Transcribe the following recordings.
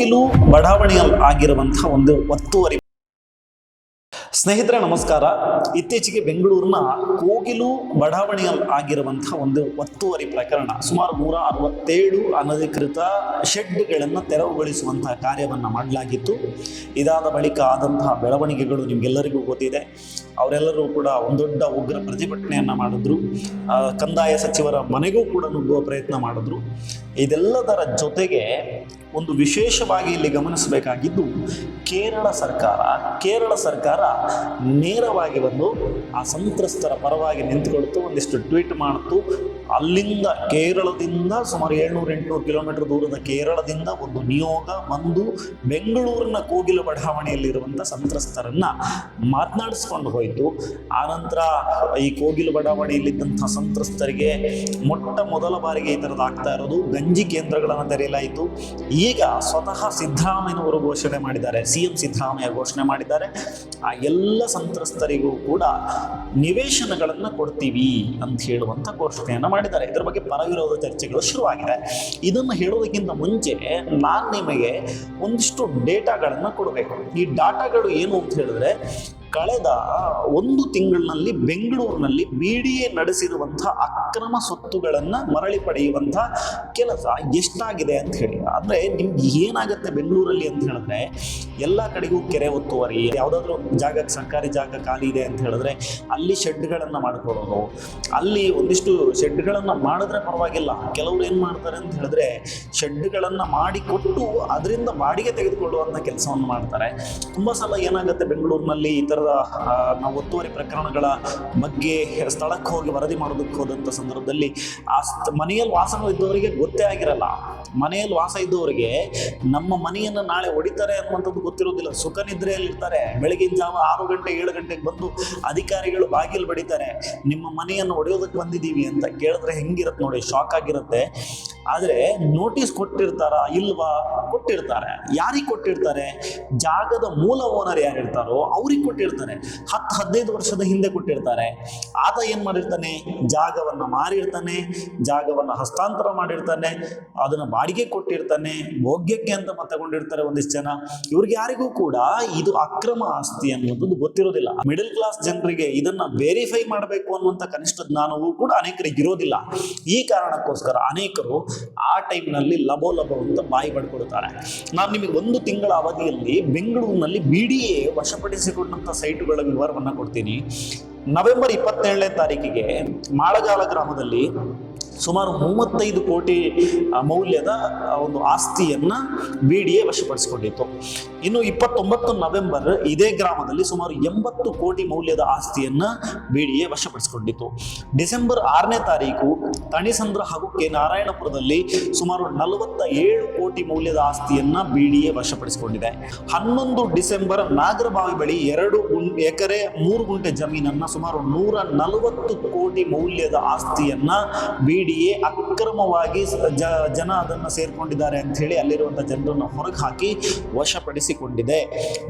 ಕೋಗಿಲು ಬಡಾವಣೆಯಲ್ಲಿ ಆಗಿರುವಂತಹ ಒಂದು ಒತ್ತುವರಿ ಸ್ನೇಹಿತರೆ, ನಮಸ್ಕಾರ. ಇತ್ತೀಚೆಗೆ ಬೆಂಗಳೂರಿನ ಕೋಗಿಲು ಬಡಾವಣೆಯಲ್ಲಿ ಆಗಿರುವಂತಹ ಒಂದು ಒತ್ತುವರಿ ಪ್ರಕರಣ, ಸುಮಾರು ನೂರ ಅರವತ್ತೇಳು ಅನಧಿಕೃತ ಶೆಡ್ಗಳನ್ನು ತೆರವುಗೊಳಿಸುವಂತಹ ಕಾರ್ಯವನ್ನು ಮಾಡಲಾಗಿತ್ತು. ಇದಾದ ಬಳಿಕ ಆದಂತಹ ಬೆಳವಣಿಗೆಗಳು ನಿಮಗೆಲ್ಲರಿಗೂ ಗೊತ್ತಿದೆ. ಅವರೆಲ್ಲರೂ ಕೂಡ ಒಂದು ದೊಡ್ಡ ಉಗ್ರ ಪ್ರತಿಭಟನೆಯನ್ನು ಮಾಡಿದ್ರು. ಕಂದಾಯ ಸಚಿವರ ಮನೆಗೂ ಕೂಡ ನುಗ್ಗುವ ಪ್ರಯತ್ನ ಮಾಡಿದ್ರು. ಇದೆಲ್ಲದರ ಜೊತೆಗೆ ಒಂದು ವಿಶೇಷವಾಗಿ ಇಲ್ಲಿ ಗಮನಿಸಬೇಕಾಗಿದ್ದು, ಕೇರಳ ಸರ್ಕಾರ ಕೇರಳ ಸರ್ಕಾರ ನೇರವಾಗಿ ಬಂದು ಆ ಸಂತ್ರಸ್ತರ ಪರವಾಗಿ ನಿಂತುಕೊಳ್ತು ಒಂದಿಷ್ಟು ಟ್ವೀಟ್ ಮಾಡ್ತು ಅಲ್ಲಿಂದ ಕೇರಳದಿಂದ ಸುಮಾರು ಏಳ್ನೂರು ಎಂಟುನೂರು ಕಿಲೋಮೀಟರ್ ದೂರದ ಕೇರಳದಿಂದ ಒಂದು ನಿಯೋಗ ಬಂದು ಬೆಂಗಳೂರಿನ ಕೋಗಿಲ ಬಡಾವಣೆಯಲ್ಲಿರುವಂಥ ಸಂತ್ರಸ್ತರನ್ನ ಮಾತನಾಡಿಸ್ಕೊಂಡು ಹೋಯಿತು. ಆನಂತರ ಈ ಕೋಗಿಲ ಬಡಾವಣೆಯಲ್ಲಿದ್ದಂಥ ಸಂತ್ರಸ್ತರಿಗೆ ಮೊಟ್ಟ ಮೊದಲ ಬಾರಿಗೆ ಈ ಥರದ್ದು ಆಗ್ತಾ ಇರೋದು. ಗಂಜಿ ಕೇಂದ್ರಗಳನ್ನು ತೆರೆಯಲಾಯಿತು. ಈಗ ಸ್ವತಃ ಸಿದ್ದರಾಮಯ್ಯನವರು ಘೋಷಣೆ ಮಾಡಿದ್ದಾರೆ. ಸಿ ಎಂ ಸಿದ್ದರಾಮಯ್ಯ ಘೋಷಣೆ ಮಾಡಿದ್ದಾರೆ. ಆ ಎಲ್ಲ ಸಂತ್ರಸ್ತರಿಗೂ ಕೂಡ ನಿವೇಶನಗಳನ್ನು ಕೊಡ್ತೀವಿ ಅಂತ ಹೇಳುವಂಥ ಘೋಷಣೆಯನ್ನು ಮಾಡಿದ್ದಾರೆ. ಇದರ ಬಗ್ಗೆ ಪರವಿರೋಧ ಚರ್ಚೆಗಳು ಶುರುವಾಗಿದೆ. ಇದನ್ನು ಹೇಳೋದಕ್ಕಿಂತ ಮುಂಚೆ ನಾನು ನಿಮಗೆ ಒಂದಿಷ್ಟು ಡೇಟಾಗಳನ್ನು ಕೊಡಬೇಕು. ಈ ಡಾಟಾಗಳು ಏನು ಅಂತ ಹೇಳಿದ್ರೆ ಕಳೆದ ಒಂದು ತಿಂಗಳಿನಲ್ಲಿ ಬೆಂಗಳೂರಿನಲ್ಲಿ ಬಿ ಡಿ ಎ ನಡೆಸಿರುವಂಥ ಅಕ್ರಮ ಸ್ವತ್ತುಗಳನ್ನು ಮರಳಿ ಪಡೆಯುವಂತಹ ಕೆಲಸ ಎಷ್ಟಾಗಿದೆ ಅಂತ ಹೇಳಿ. ಅಂದರೆ ನಿಮ್ಗೆ ಏನಾಗುತ್ತೆ ಬೆಂಗಳೂರಲ್ಲಿ ಅಂತ ಹೇಳಿದ್ರೆ, ಎಲ್ಲ ಕಡೆಗೂ ಕೆರೆ ಒತ್ತುವರಿ, ಯಾವುದಾದ್ರೂ ಜಾಗ ಸರ್ಕಾರಿ ಜಾಗ ಖಾಲಿ ಇದೆ ಅಂತ ಹೇಳಿದ್ರೆ ಅಲ್ಲಿ ಶೆಡ್ಗಳನ್ನು ಮಾಡ್ಕೊಳ್ಳೋದು. ಅಲ್ಲಿ ಒಂದಿಷ್ಟು ಶೆಡ್ಗಳನ್ನು ಮಾಡಿದ್ರೆ ಪರವಾಗಿಲ್ಲ. ಕೆಲವರು ಏನು ಮಾಡ್ತಾರೆ ಅಂತ ಹೇಳಿದ್ರೆ, ಶೆಡ್ಗಳನ್ನು ಮಾಡಿಕೊಟ್ಟು ಅದರಿಂದ ಬಾಡಿಗೆ ತೆಗೆದುಕೊಳ್ಳುವಂಥ ಕೆಲಸವನ್ನು ಮಾಡ್ತಾರೆ. ತುಂಬ ಸಲ ಏನಾಗುತ್ತೆ ಬೆಂಗಳೂರಿನಲ್ಲಿ ಈ ಥರದ ನಾವು ಒತ್ತುವರಿ ಪ್ರಕರಣಗಳ ಬಗ್ಗೆ ಸ್ಥಳಕ್ಕೆ ಹೋಗಿ ವರದಿ ಮಾಡೋದಕ್ಕೆ ಹೋದಂಥ ಸಂದರ್ಭದಲ್ಲಿ ಆ ಮನೆಯಲ್ಲಿ ವಾಸನ ಇದ್ದವರಿಗೆ ಗೊತ್ತೇ ಆಗಿರಲ್ಲ. ಮನೆಯಲ್ಲಿ ವಾಸ ಇದ್ದವರಿಗೆ ನಮ್ಮ ಮನೆಯನ್ನು ನಾಳೆ ಹೊಡಿತಾರೆ ಅನ್ನುವಂಥದ್ದು ಗೊತ್ತಿರೋದಿಲ್ಲ ಸುಖ ನಿದ್ರೆಯಲ್ಲಿ ಇರ್ತಾರೆ. ಬೆಳಗಿನ ಜಾವ ಆರು ಗಂಟೆ, ಏಳು ಗಂಟೆಗೆ ಬಂದು ಅಧಿಕಾರಿಗಳು ಬಾಗಿಲು ಬಡಿತಾರೆ. ನಿಮ್ಮ ಮನೆಯನ್ನು ಹೊಡೆಯೋದಕ್ಕೆ ಬಂದಿದ್ದೀವಿ ಅಂತ ಕೇಳಿದ್ರೆ ಹೆಂಗಿರುತ್ತೆ ನೋಡಿ ಶಾಕ್ ಆಗಿರುತ್ತೆ. ಆದರೆ ನೋಟಿಸ್ ಕೊಟ್ಟಿರ್ತಾರ ಇಲ್ವಾ? ಕೊಟ್ಟಿರ್ತಾರೆ. ಯಾರಿಗೆ ಕೊಟ್ಟಿರ್ತಾರೆ? ಜಾಗದ ಮೂಲ ಓನರ್ ಯಾರಿರ್ತಾರೋ ಅವ್ರಿಗೆ ಕೊಟ್ಟಿರ್ತಾರೆ. ಹತ್ತು ಹದಿನೈದು ವರ್ಷದ ಹಿಂದೆ ಕೊಟ್ಟಿರ್ತಾರೆ. ಆತ ಏನು ಮಾಡಿರ್ತಾನೆ? ಜಾಗವನ್ನು ಮಾರಿರ್ತಾನೆ, ಜಾಗವನ್ನು ಹಸ್ತಾಂತರ ಮಾಡಿರ್ತಾನೆ, ಅದನ್ನು ಬಾಡಿಗೆ ಕೊಟ್ಟಿರ್ತಾನೆ, ಭೋಗ್ಯಕ್ಕೆ ಅಂತ ತಗೊಂಡಿರ್ತಾರೆ ಒಂದಿಷ್ಟು ಜನ. ಇವ್ರಿಗೆ ಯಾರಿಗೂ ಕೂಡ ಇದು ಅಕ್ರಮ ಆಸ್ತಿ ಅನ್ನುವಂಥದ್ದು ಗೊತ್ತಿರೋದಿಲ್ಲ. ಮಿಡಲ್ ಕ್ಲಾಸ್ ಜನರಿಗೆ ಇದನ್ನ ವೆರಿಫೈ ಮಾಡಬೇಕು ಅನ್ನುವಂಥ ಕನಿಷ್ಠ ಜ್ಞಾನವೂ ಕೂಡ ಅನೇಕರಿಗೆ ಇರೋದಿಲ್ಲ. ಈ ಕಾರಣಕ್ಕೋಸ್ಕರ ಅನೇಕರು ಆ ಟೈಮ್ನಲ್ಲಿ ಲಬೋ ಲಭೋ ಅಂತ ಬಾಯಿ ಪಡ್ಕೊಡುತ್ತಾರೆ ನಾನು ನಿಮಗೆ ಒಂದು ತಿಂಗಳ ಅವಧಿಯಲ್ಲಿ ಬೆಂಗಳೂರಿನಲ್ಲಿ ಬಿ ಡಿ ಎ ವಶಪಡಿಸಿಕೊಂಡಂಥ ಸೈಟುಗಳ ವಿವರವನ್ನು ಕೊಡ್ತೀನಿ. ನವೆಂಬರ್ ಇಪ್ಪತ್ತೇಳನೇ ತಾರೀಕಿಗೆ ಮಾಳಗಾಲ ಗ್ರಾಮದಲ್ಲಿ ಸುಮಾರು ಮೂವತ್ತೈದು ಕೋಟಿ ಮೌಲ್ಯದ ಒಂದು ಆಸ್ತಿಯನ್ನು ಬಿ ಎ ವಶಪಡಿಸಿಕೊಂಡಿತ್ತು. ಇನ್ನು ಇಪ್ಪತ್ತೊಂಬತ್ತು ನವೆಂಬರ್ ಇದೇ ಗ್ರಾಮದಲ್ಲಿ ಸುಮಾರು ಎಂಬತ್ತು ಕೋಟಿ ಮೌಲ್ಯದ ಆಸ್ತಿಯನ್ನು ಬಿ ಡಿ ಎ ವಶಪಡಿಸಿಕೊಂಡಿತ್ತು. ಡಿಸೆಂಬರ್ ಆರನೇ ತಾರೀಕು ತಣಿಸಂದ್ರ ಹಾಗೂ ಕೆ ನಾರಾಯಣಪುರದಲ್ಲಿ ಸುಮಾರು ನಲವತ್ತ ಏಳು ಕೋಟಿ ಮೌಲ್ಯದ ಆಸ್ತಿಯನ್ನ ಬಿ ಎ ವಶಪಡಿಸಿಕೊಂಡಿದೆ. ಹನ್ನೊಂದು ಡಿಸೆಂಬರ್ ನಾಗರಬಾವಿ ಬಳಿ ಎರಡು ಎಕರೆ ಮೂರು ಗುಂಟೆ ಜಮೀನನ್ನ ಸುಮಾರು ನೂರ ನಲವತ್ತು ಕೋಟಿ ಮೌಲ್ಯದ ಆಸ್ತಿಯನ್ನ ಬಿ ಎ ಅಕ್ರಮವಾಗಿ ಜನ ಅದನ್ನು ಸೇರ್ಕೊಂಡಿದ್ದಾರೆ ಅಂತ ಹೇಳಿ ಅಲ್ಲಿರುವಂಥ ಜನರನ್ನು ಹೊರಗೆ ಹಾಕಿ ವಶಪಡಿಸಿಕೊಂಡಿದೆ.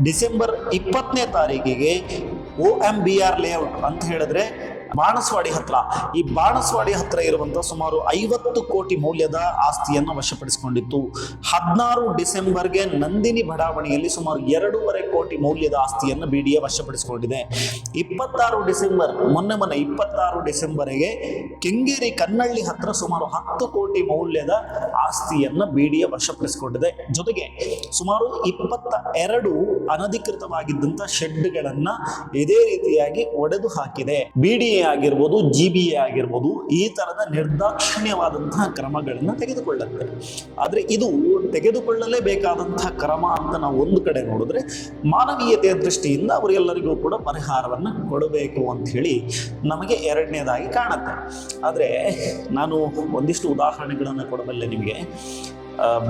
ಡಿಸೆಂಬರ್ ಇಪ್ಪತ್ತನೇ ತಾರೀಕಿಗೆ O M B R layout ಅಂತ ಹೇಳಿದ್ರೆ ಬಾಣಸ್ವಾಡಿ ಹತ್ರ. ಈ ಬಾಣಸ್ವಾಡಿ ಹತ್ರ ಇರುವಂಥ ಸುಮಾರು ಐವತ್ತು ಕೋಟಿ ಮೌಲ್ಯದ ಆಸ್ತಿಯನ್ನು ವಶಪಡಿಸಿಕೊಂಡಿತ್ತು. ಹದಿನಾರು ಡಿಸೆಂಬರ್ಗೆ ನಂದಿನಿ ಬಡಾವಣೆಯಲ್ಲಿ ಸುಮಾರು ಎರಡೂವರೆ ಕೋಟಿ ಮೌಲ್ಯದ ಆಸ್ತಿಯನ್ನು ಬಿ ಡಿ ಎ ವಶಪಡಿಸಿಕೊಂಡಿದೆ. ಇಪ್ಪತ್ತಾರು ಡಿಸೆಂಬರ್, ಮೊನ್ನೆ ಮೊನ್ನೆ ಇಪ್ಪತ್ತಾರು ಡಿಸೆಂಬರ್ಗೆ ಕೆಂಗೇರಿ ಕನ್ನಳ್ಳಿ ಹತ್ರ ಸುಮಾರು ಹತ್ತು ಕೋಟಿ ಮೌಲ್ಯದ ಆಸ್ತಿಯನ್ನು ಬಿ ಡಿ ಎ ವಶಪಡಿಸಿಕೊಂಡಿದೆ. ಜೊತೆಗೆ ಸುಮಾರು ಇಪ್ಪತ್ತ ಎರಡು ಅನಧಿಕೃತವಾಗಿದ್ದಂಥ ಶೆಡ್ಗಳನ್ನು ಇದೇ ರೀತಿಯಾಗಿ ಒಡೆದು ಹಾಕಿದೆ. ಬಿ ಡಿ ಎ ಆಗಿರ್ಬೋದು, ಜಿ ಬಿ ಎ ಆಗಿರ್ಬೋದು, ಈ ಥರದ ನಿರ್ದಾಕ್ಷಿಣ್ಯವಾದಂತಹ ಕ್ರಮಗಳನ್ನು ತೆಗೆದುಕೊಳ್ಳುತ್ತೆ. ಆದರೆ ಇದು ತೆಗೆದುಕೊಳ್ಳಲೇಬೇಕಾದಂತಹ ಕ್ರಮ ಅಂತ ನಾವು ಒಂದು ಕಡೆ ನೋಡಿದ್ರೆ ಮಾನವೀಯತೆಯ ದೃಷ್ಟಿಯಿಂದ ಅವರೆಲ್ಲರಿಗೂ ಕೂಡ ಪರಿಹಾರವನ್ನು ಕೊಡಬೇಕು ಅಂತ ಹೇಳಿ ನಮಗೆ ಎರಡನೇದಾಗಿ ಕಾಣುತ್ತೆ. ಆದರೆ ನಾನು ಒಂದಿಷ್ಟು ಉದಾಹರಣೆಗಳನ್ನು ಕೊಡಬಲ್ಲೆ ನಿಮಗೆ.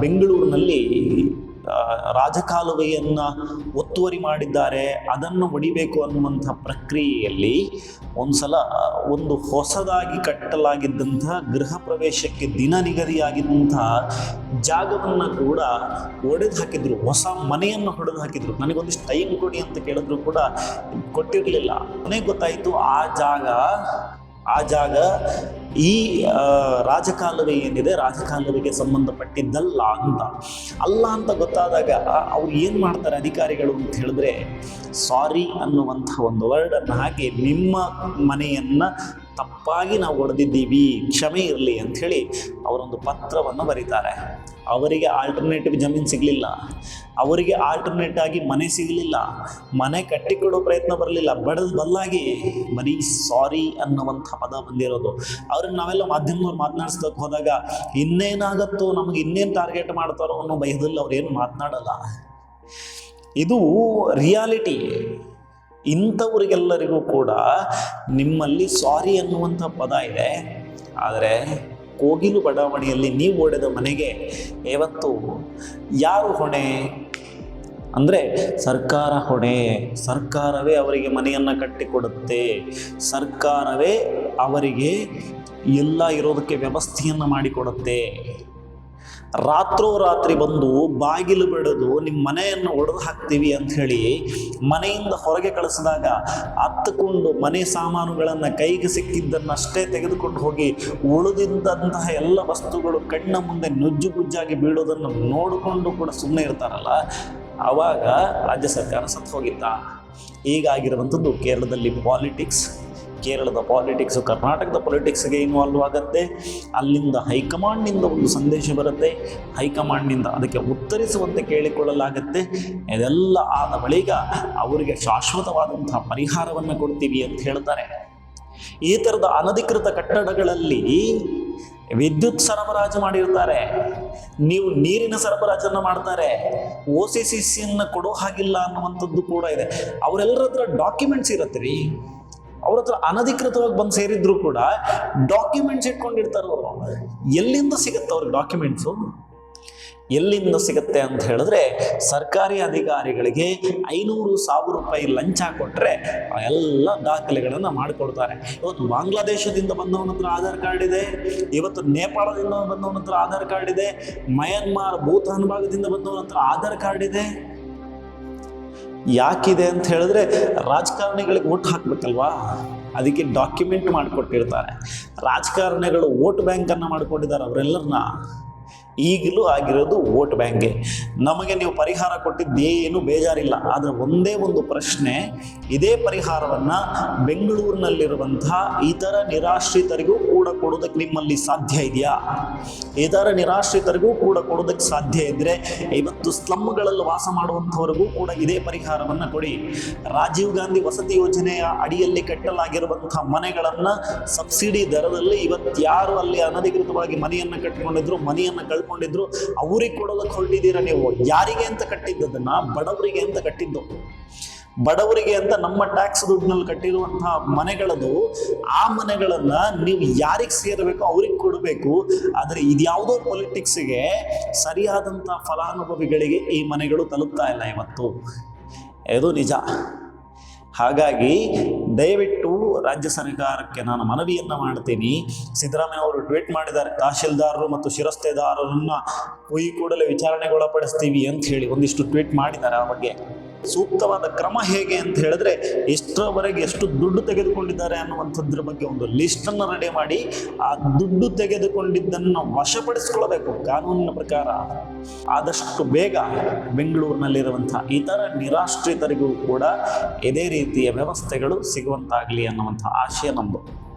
ಬೆಂಗಳೂರಿನಲ್ಲಿ ರಾಜಕಾಲುವೆಯನ್ನು ಒತ್ತುವರಿ ಮಾಡಿದ್ದಾರೆ, ಅದನ್ನು ಒಡಿಬೇಕು ಅನ್ನುವಂಥ ಪ್ರಕ್ರಿಯೆಯಲ್ಲಿ ಒಂದ್ಸಲ ಒಂದು ಹೊಸದಾಗಿ ಕಟ್ಟಲಾಗಿದ್ದಂಥ ಗೃಹ ಪ್ರವೇಶಕ್ಕೆ ದಿನ ನಿಗದಿಯಾಗಿದ್ದಂತಹ ಜಾಗವನ್ನು ಕೂಡ ಒಡೆದು ಹಾಕಿದ್ರು, ಹೊಸ ಮನೆಯನ್ನು ಹೊಡೆದು ಹಾಕಿದ್ರು. ನನಗೊಂದಿಷ್ಟು ಟೈಮ್ ಕೊಡಿ ಅಂತ ಕೇಳಿದ್ರು ಕೂಡ ಕೊಟ್ಟಿರಲಿಲ್ಲ. ನನಗೆ ಗೊತ್ತಾಯಿತು, ಆ ಜಾಗ ಆ ಜಾಗ ಈ ರಾಜಕಾಲುವೆ ಏನಿದೆ, ರಾಜಕಾಲುವೆಗೆ ಸಂಬಂಧಪಟ್ಟಿದ್ದಲ್ಲ ಅಂತ ಅಲ್ಲ ಅಂತ ಗೊತ್ತಾದಾಗ ಅವ್ರು ಏನು ಮಾಡ್ತಾರೆ ಅಧಿಕಾರಿಗಳು ಅಂತ ಹೇಳಿದ್ರೆ, ಸಾರಿ ಅನ್ನುವಂಥ ಒಂದು ವರ್ಡನ್ನು ಹಾಕಿ ನಿಮ್ಮ ಮನೆಯನ್ನು ತಪ್ಪಾಗಿ ನಾವು ಹೊಡೆದಿದ್ದೀವಿ ಕ್ಷಮೆ ಇರಲಿ ಅಂಥೇಳಿ ಅವರೊಂದು ಪತ್ರವನ್ನು ಬರೀತಾರೆ. ಅವರಿಗೆ ಆಲ್ಟರ್ನೇಟಿವ್ ಜಮೀನು ಸಿಗಲಿಲ್ಲ. ಅವರಿಗೆ ಆಲ್ಟರ್ನೇಟ್ ಆಗಿ ಮನೆ ಸಿಗಲಿಲ್ಲ. ಮನೆ ಕಟ್ಟಿಕೊಡೋ ಪ್ರಯತ್ನ ಬರಲಿಲ್ಲ. ಬಡದ ಬದಲಾಗಿ ಬರೀ ಸಾರಿ ಅನ್ನುವಂಥ ಪದ ಬಂದಿರೋದು. ಅವ್ರನ್ನ ನಾವೆಲ್ಲ ಮಾಧ್ಯಮದವ್ರು ಮಾತನಾಡಿಸ್ದಕ್ಕೆ ಹೋದಾಗ ಇನ್ನೇನಾಗತ್ತೋ, ನಮಗೆ ಇನ್ನೇನು ಟಾರ್ಗೆಟ್ ಮಾಡ್ತಾರೋ ಅನ್ನೋ ಭಯದಲ್ಲಿ ಅವ್ರೇನು ಮಾತನಾಡಲ್ಲ. ಇದು ರಿಯಾಲಿಟಿ ಇಂಥವ್ರಿಗೆಲ್ಲರಿಗೂ ಕೂಡ ನಿಮ್ಮಲ್ಲಿ ಸಾರಿ ಅನ್ನುವಂಥ ಪದ ಇದೆ. ಆದರೆ ಕೋಗಿಲು ಬಡಾವಣೆಯಲ್ಲಿ ನೀವು ಓಡಿದ ಮನೆಗೆ ಇವತ್ತು ಯಾರು ಹೊಣೆ? ಅಂದರೆ ಸರ್ಕಾರ ಹೊಣೆ. ಸರ್ಕಾರವೇ ಅವರಿಗೆ ಮನೆಯನ್ನು ಕಟ್ಟಿಕೊಡುತ್ತೆ. ಸರ್ಕಾರವೇ ಅವರಿಗೆ ಎಲ್ಲ ಇರೋದಕ್ಕೆ ವ್ಯವಸ್ಥೆಯನ್ನು ಮಾಡಿಕೊಡುತ್ತೆ. ರಾತ್ರೋರಾತ್ರಿ ಬಂದು ಬಾಗಿಲು ಬಿಡೋದು ನಿಮ್ಮ ಮನೆಯನ್ನು ಒಡೆದು ಹಾಕ್ತೀವಿ ಅಂತ ಹೇಳಿ ಮನೆಯಿಂದ ಹೊರಗೆ ಕಳಿಸಿದಾಗ ಹತ್ತುಕೊಂಡು ಮನೆ ಸಾಮಾನುಗಳನ್ನು ಕೈಗೆ ಸಿಕ್ಕಿದ್ದನ್ನಷ್ಟೇ ತೆಗೆದುಕೊಂಡು ಹೋಗಿ ಉಳಿದಿದ್ದಂತಹ ಎಲ್ಲ ವಸ್ತುಗಳು ಕಣ್ಣ ಮುಂದೆ ನುಜ್ಜುಗುಜ್ಜಾಗಿ ಬೀಳೋದನ್ನು ನೋಡಿಕೊಂಡು ಕೂಡ ಸುಮ್ಮನೆ ಇರ್ತಾರಲ್ಲ ಆವಾಗ ರಾಜ್ಯ ಸರ್ಕಾರ ಸತ್ತು ಹೋಗಿತ್ತ? ಈಗಾಗಿರುವಂಥದ್ದು ಕೇರಳದಲ್ಲಿ ಪಾಲಿಟಿಕ್ಸ್ ಕೇರಳದ ಪಾಲಿಟಿಕ್ಸು ಕರ್ನಾಟಕದ ಪೊಲಿಟಿಕ್ಸ್ಗೆ ಇನ್ವಾಲ್ವ್ ಆಗುತ್ತೆ. ಅಲ್ಲಿಂದ ಹೈಕಮಾಂಡ್ನಿಂದ ಒಂದು ಸಂದೇಶ ಬರುತ್ತೆ. ಹೈಕಮಾಂಡ್ನಿಂದ ಅದಕ್ಕೆ ಉತ್ತರಿಸುವಂತೆ ಕೇಳಿಕೊಳ್ಳಲಾಗುತ್ತೆ. ಇದೆಲ್ಲ ಆದ ಬಳಿಕ ಅವರಿಗೆ ಶಾಶ್ವತವಾದಂತಹ ಪರಿಹಾರವನ್ನು ಕೊಡ್ತೀವಿ ಅಂತ ಹೇಳ್ತಾರೆ. ಈ ಥರದ ಅನಧಿಕೃತ ಕಟ್ಟಡಗಳಲ್ಲಿ ವಿದ್ಯುತ್ ಸರಬರಾಜು ಮಾಡಿರ್ತಾರೆ. ನೀವು ನೀರಿನ ಸರಬರಾಜನ್ನು ಮಾಡ್ತಾರೆ. ಓ ಸಿ ಸಿ ಸಿಯನ್ನು ಕೊಡೋ ಹಾಗಿಲ್ಲ ಅನ್ನುವಂಥದ್ದು ಕೂಡ ಇದೆ. ಅವರೆಲ್ಲರ ಹತ್ರ ಡಾಕ್ಯುಮೆಂಟ್ಸ್ ಇರುತ್ತೆ ರೀ. ಅವ್ರ ಹತ್ರ ಅನಧಿಕೃತವಾಗಿ ಬಂದು ಸೇರಿದ್ರು ಕೂಡ ಡಾಕ್ಯುಮೆಂಟ್ಸ್ ಇಟ್ಕೊಂಡಿರ್ತಾರೆ ಅವರು. ಎಲ್ಲಿಂದ ಸಿಗುತ್ತೆ ಅವ್ರಿಗೆ ಡಾಕ್ಯುಮೆಂಟ್ಸು ಎಲ್ಲಿಂದ ಸಿಗುತ್ತೆ ಅಂತ ಹೇಳಿದ್ರೆ ಸರ್ಕಾರಿ ಅಧಿಕಾರಿಗಳಿಗೆ ಐನೂರು ಸಾವಿರ ರೂಪಾಯಿ ಲಂಚ ಕೊಟ್ಟರೆ ಎಲ್ಲ ದಾಖಲೆಗಳನ್ನು ಮಾಡಿಕೊಡ್ತಾರೆ ಇವತ್ತು ಬಾಂಗ್ಲಾದೇಶದಿಂದ ಬಂದವನ ಹತ್ರ ಆಧಾರ್ ಕಾರ್ಡ್ ಇದೆ, ಇವತ್ತು ನೇಪಾಳದಿಂದ ಬಂದವನ ಹತ್ರ ಆಧಾರ್ ಕಾರ್ಡ್ ಇದೆ, ಮಯನ್ಮಾರ್ ಭೂತಾನ್ ಭಾಗದಿಂದ ಬಂದವನ ಹತ್ರ ಆಧಾರ್ ಕಾರ್ಡ್ ಇದೆ. ಯಾಕಿದೆ ಅಂತ ಹೇಳಿದ್ರೆ ರಾಜಕಾರಣಿಗಳಿಗೆ ಓಟ್ ಹಾಕ್ಬೇಕಲ್ವಾ? ಅದಕ್ಕೆ ಡಾಕ್ಯುಮೆಂಟ್ ಮಾಡಿಕೊಟ್ಟಿರ್ತಾರೆ. ರಾಜಕಾರಣಿಗಳು ಓಟ್ ಬ್ಯಾಂಕನ್ನು ಮಾಡಿಕೊಂಡಿದ್ದಾರೆ ಅವರೆಲ್ಲರನ್ನ. ಈಗಲೂ ಆಗಿರೋದು ವೋಟ್ ಬ್ಯಾಂಕ್ಗೆ ನಮಗೆ ನೀವು ಪರಿಹಾರ ಕೊಟ್ಟಿದ್ದೇನು ಬೇಜಾರಿಲ್ಲ. ಆದರೆ ಒಂದೇ ಒಂದು ಪ್ರಶ್ನೆ, ಇದೇ ಪರಿಹಾರವನ್ನು ಬೆಂಗಳೂರಿನಲ್ಲಿರುವಂತಹ ಇತರ ನಿರಾಶ್ರಿತರಿಗೂ ಕೂಡ ಕೊಡೋದಕ್ಕೆ ನಿಮ್ಮಲ್ಲಿ ಸಾಧ್ಯ ಇದೆಯಾ? ಇತರ ನಿರಾಶ್ರಿತರಿಗೂ ಕೂಡ ಕೊಡೋದಕ್ಕೆ ಸಾಧ್ಯ ಇದ್ದರೆ ಇವತ್ತು ಸ್ಲಮ್ಗಳಲ್ಲಿ ವಾಸ ಮಾಡುವಂಥವರಿಗೂ ಕೂಡ ಇದೇ ಪರಿಹಾರವನ್ನು ಕೊಡಿ. ರಾಜೀವ್ ಗಾಂಧಿ ವಸತಿ ಯೋಜನೆಯ ಅಡಿಯಲ್ಲಿ ಕಟ್ಟಲಾಗಿರುವಂತಹ ಮನೆಗಳನ್ನು ಸಬ್ಸಿಡಿ ದರದಲ್ಲಿ ಇವತ್ತು ಯಾರು ಅಲ್ಲಿ ಅನಧಿಕೃತವಾಗಿ ಮನೆಯನ್ನು ಕಟ್ಟಿಕೊಂಡಿದ್ರು ಮನೆಯನ್ನು ಕಳ್ಕೊಂಡಿದ್ರು ಅವ್ರಿಗೆ ಕೊಡೋದಕ್ಕೆ ಹೊರಟಿದ್ದೀರ ನೀವು? ಯಾರಿಗೆ ಅಂತ ಕಟ್ಟಿದ್ದದನ್ನ ಬಡವರಿಗೆ ಅಂತ ಕಟ್ಟಿದ್ದು. ಬಡವರಿಗೆ ಅಂತ ನಮ್ಮ ಟ್ಯಾಕ್ಸ್ ದುಡ್ಡಿನಲ್ಲಿ ಕಟ್ಟಿರುವಂತಹ ಮನೆಗಳದು, ಆ ಮನೆಗಳನ್ನ ನೀವು ಯಾರಿಗೆ ಸೇರಬೇಕು ಅವ್ರಿಗೆ ಕೊಡಬೇಕು. ಆದರೆ ಇದ್ಯಾವುದೋ ಪೊಲಿಟಿಕ್ಸ್ಗೆ ಸರಿಯಾದಂಥ ಫಲಾನುಭವಿಗಳಿಗೆ ಈ ಮನೆಗಳು ತಲುಪ್ತಾ ಇಲ್ಲ ಇವತ್ತು. ಇದು ನಿಜ. ಹಾಗಾಗಿ ದಯವಿಟ್ಟು ರಾಜ್ಯ ಸರ್ಕಾರಕ್ಕೆ ನಾನು ಮನವಿಯನ್ನು ಮಾಡ್ತೀನಿ. ಸಿದ್ದರಾಮಯ್ಯ ಅವರು ಟ್ವೀಟ್ ಮಾಡಿದ್ದಾರೆ. ತಹಶೀಲ್ದಾರರು ಮತ್ತು ಶಿರಸ್ತೆದಾರರನ್ನು ಕೂಯಿ ಕೂಡಲೇ ವಿಚಾರಣೆಗೊಳಪಡಿಸ್ತೀವಿ ಅಂತ ಹೇಳಿ ಒಂದಿಷ್ಟು ಟ್ವೀಟ್ ಮಾಡಿದ್ದಾರೆ ಆ ಬಗ್ಗೆ. ಸೂಕ್ತವಾದ ಕ್ರಮ ಹೇಗೆ ಅಂತ ಹೇಳಿದ್ರೆ ಎಷ್ಟರವರೆಗೆ ಎಷ್ಟು ದುಡ್ಡು ತೆಗೆದುಕೊಂಡಿದ್ದಾರೆ ಅನ್ನುವಂಥದ್ರ ಬಗ್ಗೆ ಒಂದು ಲಿಸ್ಟನ್ನು ರೆಡಿ ಮಾಡಿ ಆ ದುಡ್ಡು ತೆಗೆದುಕೊಂಡಿದ್ದನ್ನು ವಶಪಡಿಸ್ಕೊಳ್ಬೇಕು ಕಾನೂನಿನ ಪ್ರಕಾರ. ಆದಷ್ಟು ಬೇಗ ಬೆಂಗಳೂರಿನಲ್ಲಿರುವಂತಹ ಇತರ ನಿರಾಶ್ರಿತರಿಗೂ ಕೂಡ ಇದೇ ರೀತಿಯ ವ್ಯವಸ್ಥೆಗಳು ಸಿಗುವಂತಾಗಲಿ ಅನ್ನುವಂಥ ಆಶಯ ನಮ್ಮದು